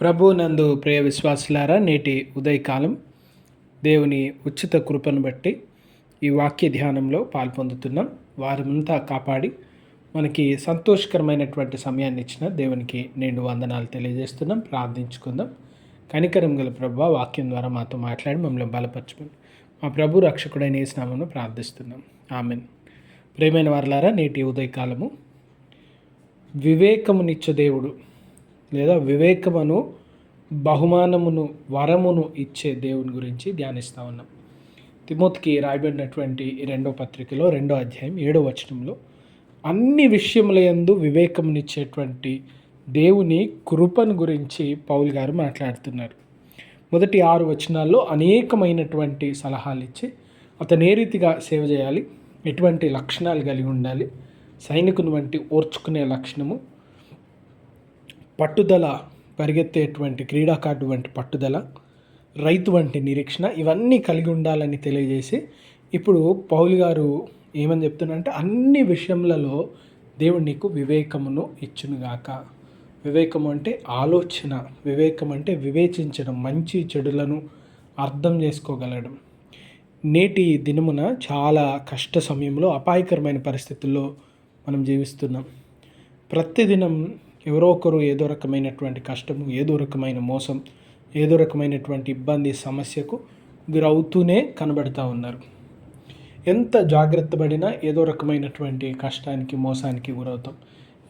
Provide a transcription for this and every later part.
ప్రభు నందు ప్రియ విశ్వాసులారా నేటి ఉదయకాలం దేవుని ఉచిత కృపను బట్టి ఈ వాక్య ధ్యానంలో పాల్పొందుతున్నాం. వారమంతా కాపాడి మనకి సంతోషకరమైనటువంటి సమయాన్ని ఇచ్చిన దేవునికి నేను వందనాలు తెలియజేస్తున్నాం. ప్రార్థించుకుందాం. కనికరం గల ప్రభు వాక్యం ద్వారా మాతో మాట్లాడి మమ్మల్ని బలపరచుకుని మా ప్రభు రక్షకుడైన ఈ స్నామను ప్రార్థిస్తున్నాం. ఆమెన్. ప్రేమైన వారలారా నేటి ఉదయకాలము. వివేకమునిచ్చ దేవుడు లేదా వివేకమును బహుమానమును వరమును ఇచ్చే దేవుని గురించి ధ్యానిస్తూ ఉన్నాం. తిమోతికి రాయబడినటువంటి ఈ రెండో పత్రికలో రెండో అధ్యాయం ఏడో వచనంలో అన్ని విషయముల యందు వివేకమునిచ్చేటువంటి దేవుని కృపను గురించి పౌల్ గారు మాట్లాడుతున్నారు. మొదటి ఆరు వచనాల్లో అనేకమైనటువంటి సలహాలు ఇచ్చి అతను ఏ రీతిగా సేవ చేయాలి? ఎటువంటి లక్షణాలు కలిగి ఉండాలి? సైనికుని వంటి ఓర్చుకునే లక్షణము పట్టుదల పరిగెత్తేటువంటి క్రీడాకారుడు వంటి పట్టుదల రైతు వంటి నిరీక్షణ ఇవన్నీ కలిగి ఉండాలని తెలియజేసి ఇప్పుడు పౌలు గారు ఏమని చెప్తున్నారంటే అన్ని విషయములలో దేవుడు నీకు వివేకమును ఇచ్చునుగాక. వివేకము అంటే ఆలోచన వివేకం అంటే వివేచించడం మంచి చెడులను అర్థం చేసుకోగలడం. నేటి దినమున చాలా కష్ట సమయంలో అపాయకరమైన పరిస్థితుల్లో మనం జీవిస్తున్నాం. ప్రతిదినం ఎవరో ఒకరు ఏదో రకమైనటువంటి కష్టము ఏదో రకమైన మోసం ఏదో రకమైనటువంటి ఇబ్బంది సమస్యకు గురవుతూనే కనబడుతూ ఉన్నారు. ఎంత జాగ్రత్త పడినా ఏదో రకమైనటువంటి కష్టానికి మోసానికి గురవుతాం.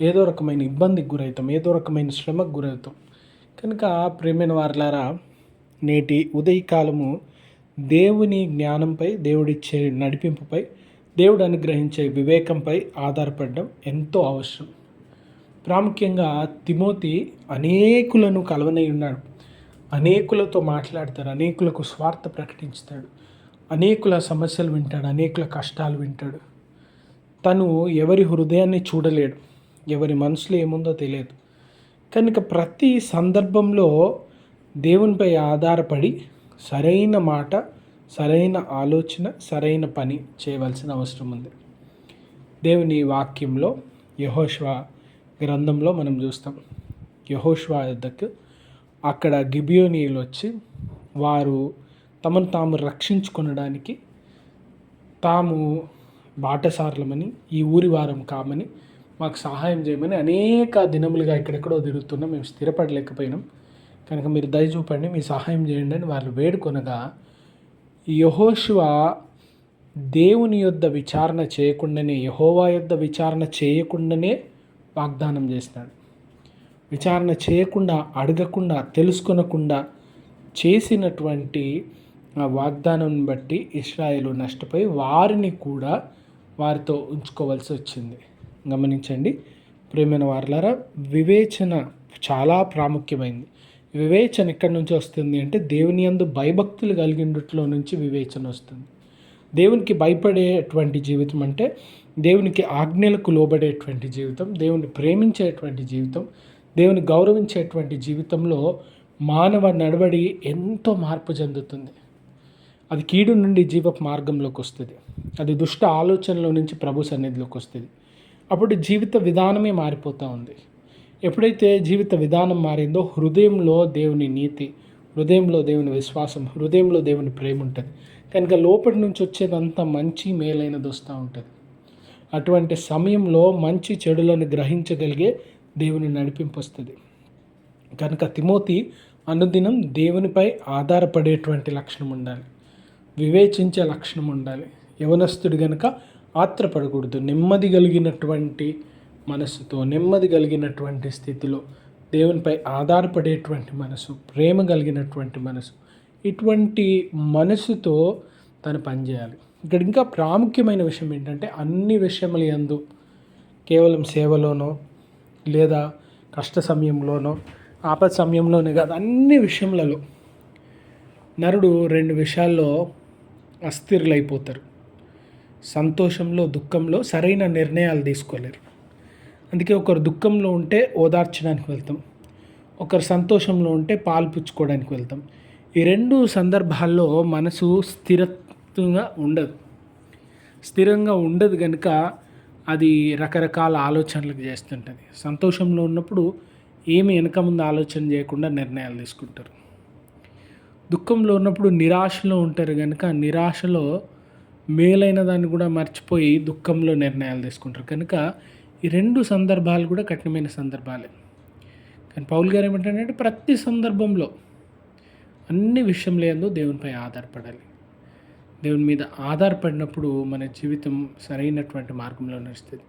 ఏదో రకమైన ఇబ్బందికి గురవుతాం ఏదో రకమైన శ్రమకు గురవుతాం. కనుక ప్రేమైన వారలారా నేటి ఉదయకాలము దేవుని జ్ఞానంపై దేవుడిచ్చే నడిపింపుపై దేవుడు అనుగ్రహించే వివేకంపై ఆధారపడడం ఎంతో అవసరం. ప్రాముఖ్యంగా తిమోతి అనేకులను కలవనై ఉన్నాడు. అనేకులతో మాట్లాడతాడు అనేకులకు స్వార్థ ప్రకటించుతాడు అనేకుల సమస్యలు వింటాడు అనేకుల కష్టాలు వింటాడు. తను ఎవరి హృదయాన్ని చూడలేడు ఎవరి మనసులో ఏముందో తెలియదు. కనుక ప్రతి సందర్భంలో దేవునిపై ఆధారపడి సరైన మాట సరైన ఆలోచన సరైన పని చేయవలసిన అవసరం ఉంది. దేవుని వాక్యంలో యహోష్వా గ్రంథంలో మనం చూస్తాం యహోష్వా యుద్ధకు. అక్కడ గిబియోనియలు వచ్చి వారు తమను తాము రక్షించుకొనడానికి తాము బాటసార్లమని ఈ ఊరి వారం కామని మాకు సహాయం చేయమని అనేక దినములుగా ఎక్కడెక్కడో తిరుగుతున్నాం మేము స్థిరపడలేకపోయినాం. కనుక మీరు దయ చూపండి మీ సహాయం చేయండి అని వాళ్ళు వేడుకొనగా యహోశివ దేవుని యొద్ద విచారణ చేయకుండానే యహోవా యొద్ద విచారణ చేయకుండానే వాగ్దానం చేసినాడు విచారణ చేయకుండా అడగకుండా తెలుసుకొనకుండా చేసినటువంటి ఆ వాగ్దానం బట్టి ఇస్రాయేలు నష్టపోయి వారిని కూడా వారితో ఉంచుకోవాల్సి వచ్చింది. గమనించండి ప్రేమైన వారులారా వివేచన చాలా ప్రాముఖ్యమైంది. వివేచన ఎక్కడి నుంచి వస్తుంది అంటే దేవుని అందు భయభక్తులు కలిగినట్లో నుంచి వివేచన వస్తుంది. దేవునికి భయపడేటువంటి జీవితం అంటే దేవునికి ఆజ్ఞలకు లోబడేటువంటి జీవితం దేవుని ప్రేమించేటువంటి జీవితం దేవుని గౌరవించేటువంటి జీవితంలో మానవ నడవడి ఎంతో మార్పు చెందుతుంది. అది కీడు నుండి జీవపు మార్గంలోకి వస్తుంది. అది దుష్ట ఆలోచనలో నుంచి ప్రభు సన్నిధిలోకి వస్తుంది. అప్పుడు జీవిత విధానమే మారిపోతూ ఉంది. ఎప్పుడైతే జీవిత విధానం మారిందో హృదయంలో దేవుని నీతి హృదయంలో దేవుని విశ్వాసం హృదయంలో దేవుని ప్రేమ ఉంటుంది. కనుక లోపటి నుంచి వచ్చేదంతా మంచి మేలైనది వస్తూ ఉంటుంది. అటువంటి సమయంలో మంచి చెడులను గ్రహించగలిగే దేవుని నడిపింపు వస్తుంది కనుక తిమోతి అనుదినం దేవునిపై ఆధారపడేటువంటి లక్షణం ఉండాలి వివేచించే లక్షణం ఉండాలి యవనస్తుడు గనుక ఆత్రపడకూడదు. నెమ్మది కలిగినటువంటి మనసుతో నెమ్మది కలిగినటువంటి స్థితిలో దేవునిపై ఆధారపడేటువంటి మనసు ప్రేమ కలిగినటువంటి మనసు ఇటువంటి మనసుతో తను పనిచేయాలి. ఇక్కడ ఇంకా ప్రాముఖ్యమైన విషయం ఏంటంటే అన్ని విషయముల యందు కేవలం సేవలోనో లేదా కష్ట సమయంలోనో ఆపద సమయంలోనే కాదు అన్ని విషయములలో నరుడు రెండు విషయాల్లో అస్థిరులైపోతారు. సంతోషంలో దుఃఖంలో సరైన నిర్ణయాలు తీసుకోలేరు. అందుకే ఒకరు దుఃఖంలో ఉంటే ఓదార్చడానికి వెళ్తాం. ఒకరు సంతోషంలో ఉంటే పాలు పుచ్చుకోవడానికి వెళ్తాం. ఈ రెండు సందర్భాల్లో మనసు స్థిర స్థిరంగా ఉండదు. స్థిరంగా ఉండదు కనుక అది రకరకాల ఆలోచనలకు చేస్తుంటుంది. సంతోషంలో ఉన్నప్పుడు ఏమి వెనక ముందు ఆలోచన చేయకుండా నిర్ణయాలు తీసుకుంటారు. దుఃఖంలో ఉన్నప్పుడు నిరాశలో ఉంటారు కనుక నిరాశలో మేలైన దాన్ని కూడా మర్చిపోయి దుఃఖంలో నిర్ణయాలు తీసుకుంటారు. కనుక ఈ రెండు సందర్భాలు కూడా కఠినమైన సందర్భాలే. కానీ పౌల్ గారు ఏమంటారంటే ప్రతి సందర్భంలో అన్ని విషయంలో దేవునిపై ఆధారపడాలి. దేవుని మీద ఆధారపడినప్పుడు మన జీవితం సరైనటువంటి మార్గంలో నడుస్తుంది.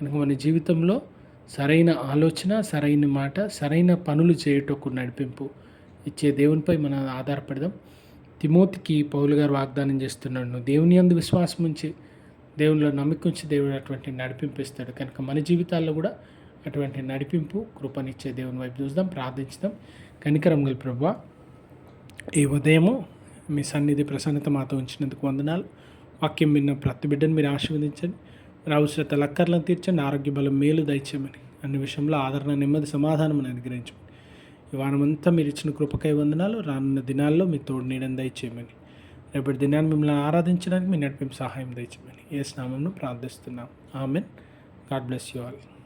కనుక మన జీవితంలో సరైన ఆలోచన సరైన మాట సరైన పనులు చేయుటకు నడిపింపు ఇచ్చే దేవునిపై మనం ఆధారపడదాం. తిమోతికి పౌలు గారు వాగ్దానం చేస్తున్నాడు దేవుని అందు విశ్వాసం ఉంచి దేవునిలో నమ్మిక ఉంచి దేవుడు అటువంటి నడిపింపు ఇస్తాడు. కనుక మన జీవితాల్లో కూడా అటువంటి నడిపింపు కృపనిచ్చే దేవుని వైపు చూద్దాం ప్రార్థించుదాం. కనికరం గల ప్రభా ఈ ఉదయము మీ సన్నిధి ప్రసన్నత మాతో ఉంచినందుకు వందనాలు. వాక్యం విన్న ప్రతి బిడ్డను మీరు ఆశీర్వదించండి. మీరు అవసరత లక్కర్లను తీర్చండి. ఆరోగ్య బలం మేలు దయచేయమని అన్ని విషయంలో ఆదరణ నెమ్మది సమాధానం అనుగ్రహించమని. ఈ వారమంతా మీరు ఇచ్చిన కృపకై వందనాలు. రానున్న దినాల్లో మీ తోడు నీడని దయచేయమని. రేపటి దినాన్ని మిమ్మల్ని ఆరాధించడానికి మీ నడిపింపు సహాయం దయచేయమని. ఏ స్నామంను ప్రార్థిస్తున్నాం. Amen. God bless you all.